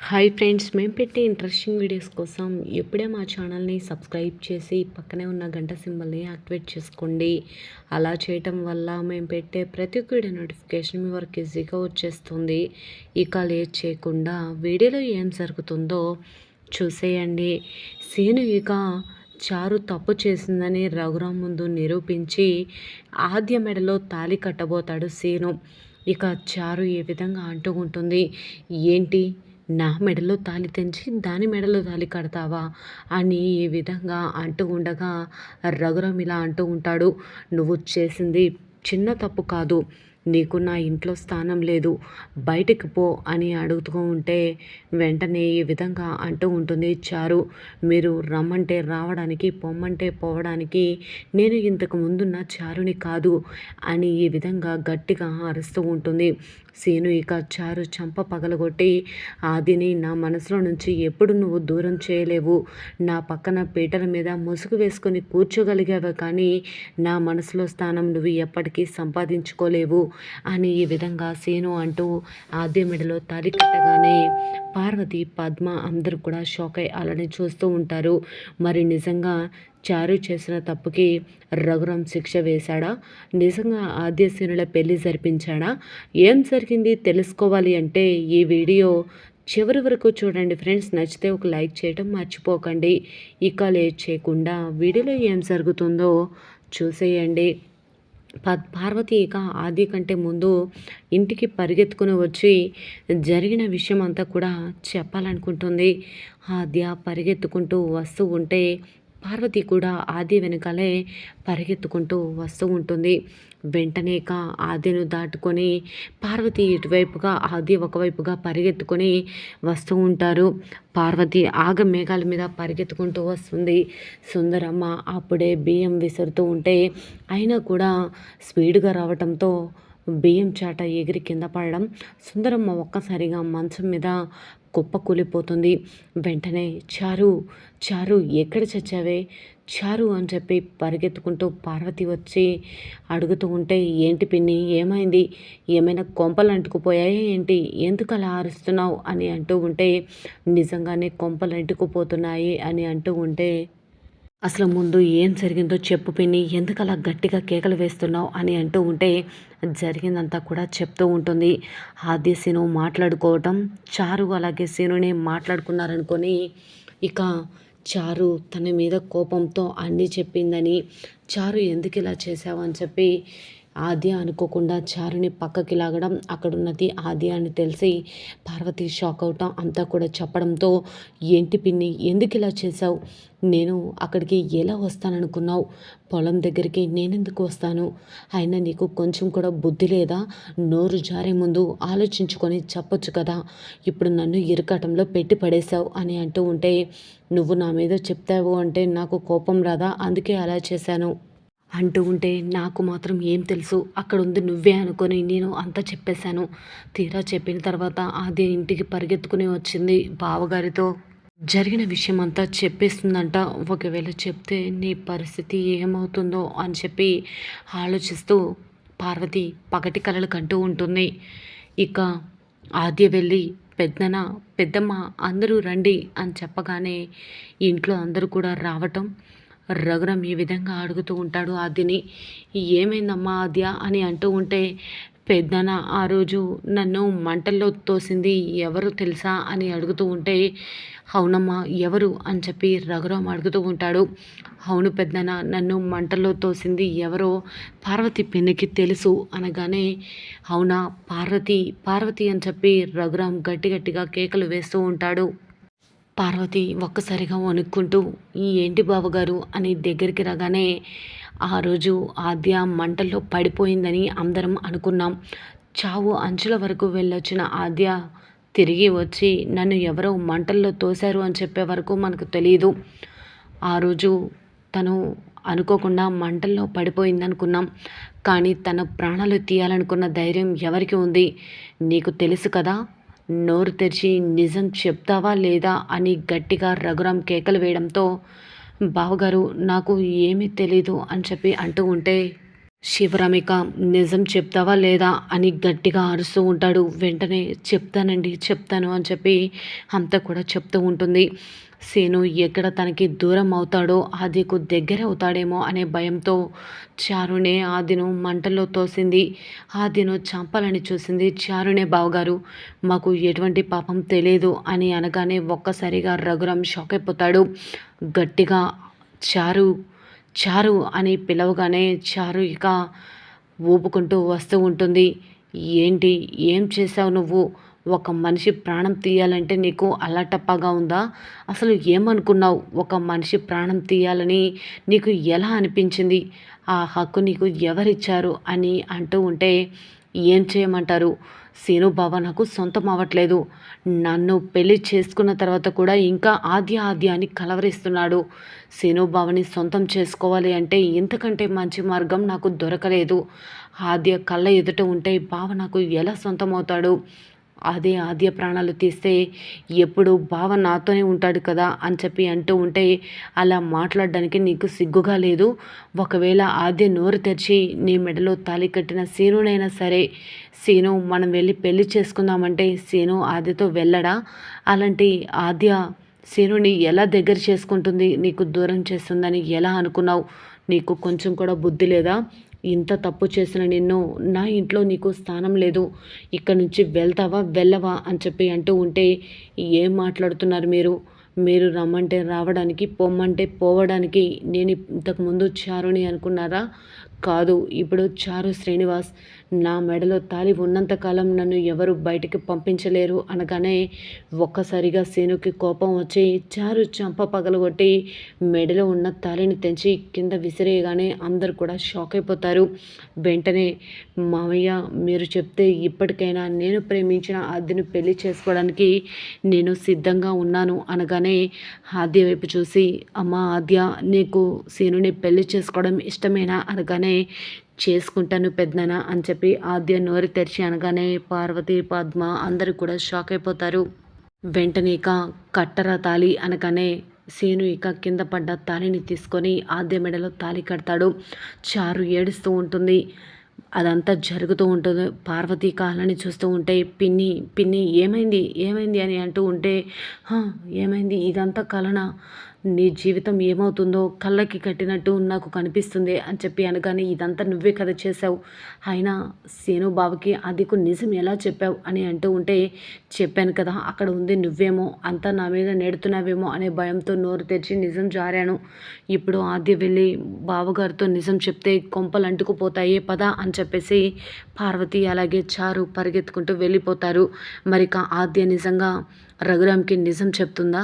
Hi friends మేము పెట్టే interesting videos కోసం ఎప్పుడే మా ఛానల్ని సబ్స్క్రైబ్ చేసి పక్కనే ఉన్న గంట సింబల్ని యాక్టివేట్ చేసుకోండి. అలా చేయటం వల్ల మేము పెట్టే ప్రతి ఒక్క వీడియో నోటిఫికేషన్ మీ వరకు ఈజీగా వచ్చేస్తుంది. ఇక లేట్ చేయకుండా వీడియోలో ఏం జరుగుతుందో చూసేయండి. సీను ఇక చారు తప్పు చేసిందని రఘురాం ముందు నిరూపించి ఆద్య మెడలో తాలి కట్టబోతాడు సీను. ఇక చారు ఏ విధంగా అంటుకుంటుంది ఏంటి? నా మెడలో తాలి తెంచి దాని మెడలో తాలి కడతావా? అని ఈ విధంగా అంటూ ఉండగా రఘురాం ఇలా అంటూ ఉంటాడు. నువ్వు చేసింది చిన్న తప్పు కాదు. నీకు నా ఇంట్లో స్థానం లేదు. బయటికి పో అని అడుగుతూ ఉంటే వెంటనే ఈ విధంగా అంటూ ఉంటుంది చారు. మీరు రమ్మంటే రావడానికి పొమ్మంటే పోవడానికి నేను ఇంతకు ముందున్న చారుని కాదు అని ఈ విధంగా గట్టిగా అరుస్తూ ఉంటుంది. సీను ఇక చారు చంప పగలగొట్టి ఆదిని నా మనసులో నుంచి ఎప్పుడు నువ్వు దూరం చేయలేవు. నా పక్కన పీటల మీద ముసుగు వేసుకొని కూర్చోగలిగావే కానీ నా మనసులో స్థానం నువ్వు ఎప్పటికీ సంపాదించుకోలేవు అని ఈ విధంగా సీను అంటూ ఆద్య మెడలో తాలి కట్టగానే పార్వతి పద్మ అందరూ కూడా షాక్ అయి అలానే చూస్తూ ఉంటారు. మరి నిజంగా చారు చేసిన తప్పుకి రఘురాం శిక్ష వేశాడా? నిజంగా ఆద్యసేనుల పెళ్ళి జరిపించాడా? ఏం జరిగింది తెలుసుకోవాలి అంటే ఈ వీడియో చివరి వరకు చూడండి ఫ్రెండ్స్. నచ్చితే ఒక లైక్ చేయడం మర్చిపోకండి. ఇక లేట్ చేయకుండా వీడియోలో ఏం జరుగుతుందో చూసేయండి. పార్వతి ఇక ఆది కంటే ముందు ఇంటికి పరిగెత్తుకుని వచ్చి జరిగిన విషయం అంతా కూడా చెప్పాలనుకుంటుంది. ఆద్య పరిగెత్తుకుంటూ వస్తూ ఉంటే పార్వతి కూడా ఆది వెనకాలే పరిగెత్తుకుంటూ వస్తూ ఉంటుంది. వెంటనే ఇక ఆదిను దాటుకొని పార్వతి ఇటువైపుగా ఆది ఒకవైపుగా పరిగెత్తుకొని వస్తూ ఉంటారు. పార్వతి ఆగ మేఘాల మీద పరిగెత్తుకుంటూ వస్తుంది. సుందరమ్మ అప్పుడే బియ్యం విసురుతూ ఉంటే అయినా కూడా స్పీడ్గా రావటంతో బియ్యం చాట ఎగిరి కింద పడడం. సుందరమ్మ ఒక్కసారిగా మంచం మీద కుప్ప కూలిపోతుంది వెంటనే చారు చారు ఎక్కడ చచ్చావే? చారు అని చెప్పి పరిగెత్తుకుంటూ పార్వతి వచ్చి అడుగుతూ ఉంటే ఏంటి పిన్ని ఏమైంది? ఏమైనా కొంపలు అంటుకుపోయాయా ఏంటి? ఎందుకు అలా అరుస్తున్నావు? అని అంటూ ఉంటే నిజంగానే కొంపలు అంటుకుపోతున్నాయి అని అంటూ ఉంటే అసలు ముందు ఏం జరిగిందో చెప్పు పిన్ని ఎందుకు అలా గట్టిగా కేకలు వేస్తున్నావు అని అంటూ ఉంటే జరిగిందంతా కూడా చెప్తూ ఉంటుంది. ఆది సీను మాట్లాడుకోవటం చారు అలాగే సీనునే మాట్లాడుకున్నారనుకొని ఇక చారు తన మీద కోపంతో అన్నీ చెప్పిందని చారు ఎందుకు ఇలా చేసావు అని చెప్పి ఆద్య అనుకోకుండా చారుని పక్కకి లాగడం అక్కడున్నది ఆద్య అని తెలిసి పార్వతి షాక్ అవటం అంతా కూడా చెప్పడంతో ఏంటి పిన్ని ఎందుకు ఇలా చేశావు? నేను అక్కడికి ఎలా వస్తాననుకున్నావు? పొలం దగ్గరికి నేనెందుకు వస్తాను? అయినా నీకు కొంచెం కూడా బుద్ధి లేదా? నోరు జారే ముందు ఆలోచించుకొని చెప్పొచ్చు కదా. ఇప్పుడు నన్ను ఇరుకటంలో పెట్టి పడేశావు అని అంటూ ఉంటే నువ్వు నా మీద చెప్తావు అంటే నాకు కోపం రాదా? అందుకే అలా చేశాను. అంటూ ఉంటే నాకు మాత్రం ఏం తెలుసు. అక్కడ ఉంది నువ్వే అనుకొని నేను అంతా చెప్పేశాను. తీరా చెప్పిన తర్వాత ఆది ఇంటికి పరిగెత్తుకుని వచ్చింది బావగారితో. జరిగిన విషయం అంతా చెప్పేస్తుందంట. ఒకవేళ చెప్తే నీ పరిస్థితి ఏమవుతుందో అని చెప్పి ఆలోచిస్తూ పార్వతి పగటి కలలు కంటూ ఉంటుంది. ఇక ఆద్య వెళ్ళి పెద్దన పెద్దమ్మ అందరూ రండి అని చెప్పగానే ఇంట్లో అందరూ కూడా రావటం రఘురం ఈ విధంగా అడుగుతూ ఉంటాడు ఆద్యని ఏమైందమ్మా ఆద్య? అని అంటూ ఉంటే పెద్దన ఆ రోజు నన్ను మంటల్లో తోసింది ఎవరు తెలుసా? అని అడుగుతూ ఉంటే అవునమ్మా ఎవరు? అని చెప్పి రఘురామ్ అడుగుతూ ఉంటాడు. అవును పెద్దన నన్ను మంటల్లో తోసింది ఎవరో పార్వతి పెన్నికి తెలుసు అనగానే అవునా పార్వతి పార్వతి అని చెప్పి రఘురామ్ గట్టి గట్టిగా కేకలు వేస్తూ ఉంటాడు. పార్వతి ఒక్కసారిగా వణుక్కుంటూ ఏంటి బావగారు? అని దగ్గరికి రాగానే ఆ రోజు ఆద్య మంటల్లో పడిపోయిందని అందరం అనుకున్నాం. చావు అంచుల వరకు వెళ్ళొచ్చిన ఆద్య తిరిగి వచ్చి నన్ను ఎవరో మంటల్లో తోశారు అని చెప్పే వరకు మనకు తెలియదు ఆ రోజు తను అనుకోకుండా మంటల్లో పడిపోయిందనుకున్నాం. కానీ తన ప్రాణాలు తీయాలనుకున్న ధైర్యం ఎవరికి ఉంది? నీకు తెలుసు కదా? నోరు తెరిచి నిజం చెప్తావా లేదా అని గట్టిగా రఘురాం కేకలు వేయడంతో బావగారు నాకు ఏమీ తెలీదు అని చెప్పి అంటూ ఉంటే శివరామిక నిజం చెప్తావా లేదా అని గట్టిగా అరుస్తూ ఉంటాడు. వెంటనే చెప్తానండి చెప్తాను అని చెప్పి అంతా కూడా చెప్తూ ఉంటుంది. సేను ఎక్కడ తనకి దూరం అవుతాడో ఆదికు దగ్గర అవుతాడేమో అనే భయంతో చారునే ఆదిను మంటల్లో తోసింది. ఆదిను చంపాలని చూసింది చారునే బావగారు. మాకు ఎటువంటి పాపం తెలియదు అని అనగానే ఒక్కసారిగా రఘురాం షాక్ అయిపోతాడు. గట్టిగా చారు చారు అని పిలవగానే చారు ఇక ఊపుకుంటూ వస్తూ ఉంటుంది. ఏంటి? ఏం చేసావు నువ్వు? ఒక మనిషి ప్రాణం తీయాలంటే నీకు అల్లటప్పగా ఉందా? అసలు ఏమనుకున్నావు? ఒక మనిషి ప్రాణం తీయాలని నీకు ఎలా అనిపించింది? ఆ హక్కు నీకు ఎవరిచ్చారు? అని అంటూ ఉంటే ఏం చేయమంటారు? సీను నాకు సొంతం అవ్వట్లేదు. నన్ను పెళ్ళి చేసుకున్న తర్వాత కూడా ఇంకా ఆద్య ఆద్య అని కలవరిస్తున్నాడు సీను సొంతం చేసుకోవాలి అంటే ఇంతకంటే మంచి మార్గం నాకు దొరకలేదు. ఆద్య కళ్ళ ఎదుట ఉంటే బావ నాకు ఎలా సొంతం అవుతాడు అదే ఆద్య ప్రాణాలు తీస్తే ఎప్పుడు బావ నాతోనే ఉంటాడు కదా అని చెప్పి అంటూ ఉంటే అలా మాట్లాడడానికి నీకు సిగ్గుగా లేదు? ఒకవేళ ఆద్య నోరు తెరిచి నీ మెడలో తాలి కట్టిన సీనునైనా సరే సీను మనం వెళ్ళి పెళ్ళి చేసుకుందామంటే సీను ఆద్యతో వెళ్ళడా? అలాంటి ఆద్య సీనుని ఎలా దగ్గర చేసుకుంటుంది? నీకు దూరం చేస్తుందని ఎలా అనుకున్నావు? నీకు కొంచెం కూడా బుద్ధి లేదా? ఇంత తప్పు చేసిన నిన్ను నా ఇంట్లో నీకు స్థానం లేదు. ఇక్కడ నుంచి వెళ్తావా? వెళ్ళవా? అని చెప్పి అంటూ ఉంటే ఏం మాట్లాడుతున్నారు మీరు? మీరు రమ్మంటే రావడానికి పొమ్మంటే పోవడానికి నేను ఇంతకుముందు చారుని అనుకున్నారా? కాదు. ఇప్పుడు చారు శ్రీనివాస్ నా మెడలో తాలి ఉన్నంతకాలం నన్ను ఎవరు బయటికి పంపించలేరు అనగానే ఒక్కసారిగా సీనుకి కోపం వచ్చి చారు చంప పగలగొట్టి మెడలో ఉన్న తాలిని తెంచి కింద విసిరేయగానే అందరు కూడా షాక్ అయిపోతారు. వెంటనే మామయ్య మీరు చెప్తే ఇప్పటికైనా నేను ప్రేమించిన ఆద్యను పెళ్ళి చేసుకోవడానికి నేను సిద్ధంగా ఉన్నాను అనగానే ఆద్య వైపు చూసి అమ్మ ఆద్య నీకు సీనుని పెళ్ళి చేసుకోవడం ఇష్టమేనా? అనగానే చేసుకుంటాను పెద్దన అని చెప్పి ఆద్య నోరు తెరిచి అనగానే పార్వతి పద్మ అందరూ కూడా షాక్ అయిపోతారు. వెంటనే ఇక కట్టర తాలి అనగానే సేను ఇక కింద పడ్డ తాలిని తీసుకొని ఆద్య మెడలో తాలి కడతాడు. చారు ఏడుస్తూ ఉంటుంది. అదంతా జరుగుతూ ఉంటుంది. పార్వతి కాలాన్ని చూస్తూ ఉంటే పిన్ని పిన్ని ఏమైంది? ఏమైంది అని అంటూ ఉంటే ఏమైంది? ఇదంతా కలన? నీ జీవితం ఏమవుతుందో? కళ్ళకి కట్టినట్టు నాకు కనిపిస్తుంది అని చెప్పి అనగానే ఇదంతా నువ్వే కథ చేసావు అయినా సేను బాబుకి అదికు నిజం ఎలా చెప్పావు? అని అంటూ ఉంటే చెప్పాను కదా అక్కడ ఉంది నువ్వేమో అంతా నా మీద నెడుతున్నావేమో అనే భయంతో నోరు తెరిచి నిజం జారాను. ఇప్పుడు ఆద్య వెళ్ళి బావగారితో నిజం చెప్తే కొంపలు అంటుకుపోతాయి పదా అని చెప్పేసి పార్వతి అలాగే చారు పరిగెత్తుకుంటూ వెళ్ళిపోతారు. మరి ఆద్య నిజంగా రఘురామ్కి నిజం చెప్తుందా?